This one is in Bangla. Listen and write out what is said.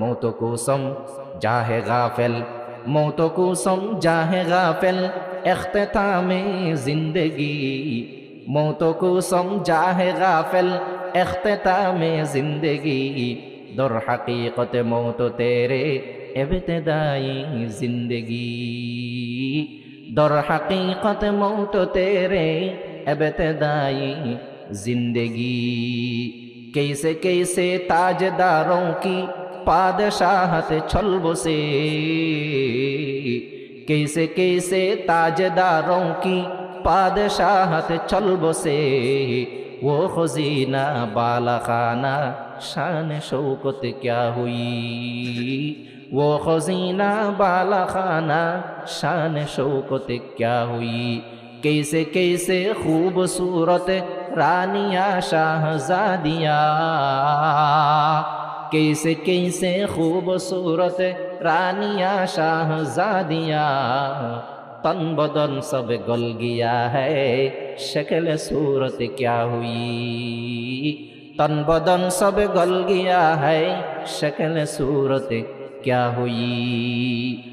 মৌত কুসম জাহে গাফেল। মৌত কুসম জাহে গাফেল এখতামে জিন্দগি। মৌত কুসম জাহে গাফেল এখতামে জিন্দগি। দর হাকিকত মৌত তেরে এবতেদাই জিন্দগি। দর হাকিকত মৌত তেরে এবতেদাই জিন্দগি। कैसे कैसे ताजदारों की पादशाहत छल से कैसे कैसे ताजदारों की पादशाहत छल से वो खजीना बाला खाना शान शौकत क्या हुई। वो खजीना बाला खाना शान शौकत क्या हुई। कैसे कैसे खूबसूरत रानिया शाहजादिया कैसे कैसे खूबसूरत रानिया शाहजादिया तन बदन सब गल गया है शक्ल सूरत क्या हुई तन बदन सब गल गया है शक्ल सूरत क्या हुई